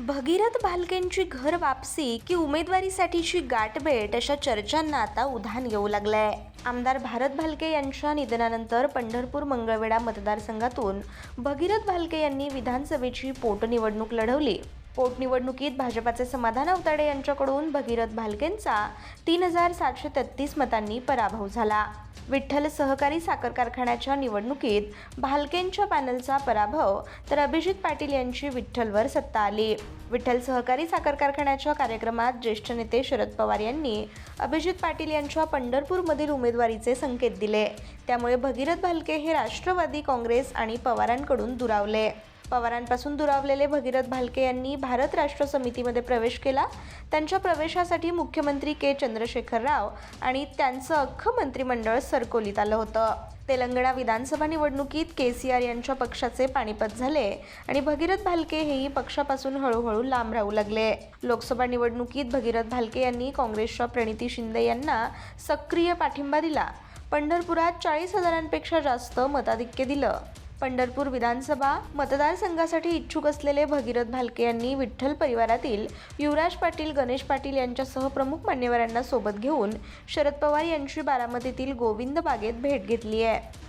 भगीरथ भालकेंची घर वापसी की उमेदवारीसाठीची गाठभेट अशा चर्चांना आता उधाण येऊ लागलंय. आमदार भारत भालके यांच्या निधनानंतर पंढरपूर मंगळवेढा मतदारसंघातून भगीरथ भालके यांनी विधानसभेची पोटनिवडणूक लढवली. पोटनिवडणुकीत भाजपाचे समाधान अवताडे यांच्याकडून भगीरथ भालकेंचा तीन हजार सातशे तेहतीस मतांनी पराभव झाला. विठ्ठल सहकारी साखर कारखान्याच्या निवडणुकीत भालकेंच्या पॅनलचा पराभव तर अभिजित पाटील यांची विठ्ठलवर सत्ता आली. विठ्ठल सहकारी साखर कारखान्याच्या कार्यक्रमात ज्येष्ठ नेते शरद पवार यांनी अभिजित पाटील यांच्या पंढरपूरमधील उमेदवारीचे संकेत दिले. त्यामुळे भगीरथ भालके हे राष्ट्रवादी काँग्रेस आणि पवारांकडून दुरावले. पवारांपासून दुरावलेले भगीरथ भालके यांनी भारत राष्ट्र समितीमध्ये प्रवेश केला. त्यांच्या प्रवेशासाठी मुख्यमंत्री के चंद्रशेखर राव आणि त्यांचं अख्खं मंत्रिमंडळ सरकोलीत आलं होतं. तेलंगणा विधानसभा निवडणुकीत के सी आर यांच्या पक्षाचे पाणीपत झाले आणि भगीरथ भालके हेही पक्षापासून हळूहळू लांब राहू लागले. लोकसभा निवडणुकीत भगीरथ भालके यांनी काँग्रेसच्या प्रणिती शिंदे यांना सक्रिय पाठिंबा दिला. पंढरपुरात चाळीस हजारांपेक्षा जास्त मताधिक्य दिलं. पंढरपूर विधानसभा मतदारसंघासाठी इच्छुक असलेले भगीरथ भालके यांनी विठ्ठल परिवारातील युवराज पाटील गणेश पाटील यांच्यासह प्रमुख मान्यवरांना सोबत घेऊन शरद पवार यांची बारामतीतील गोविंद बागेत भेट घेतली आहे.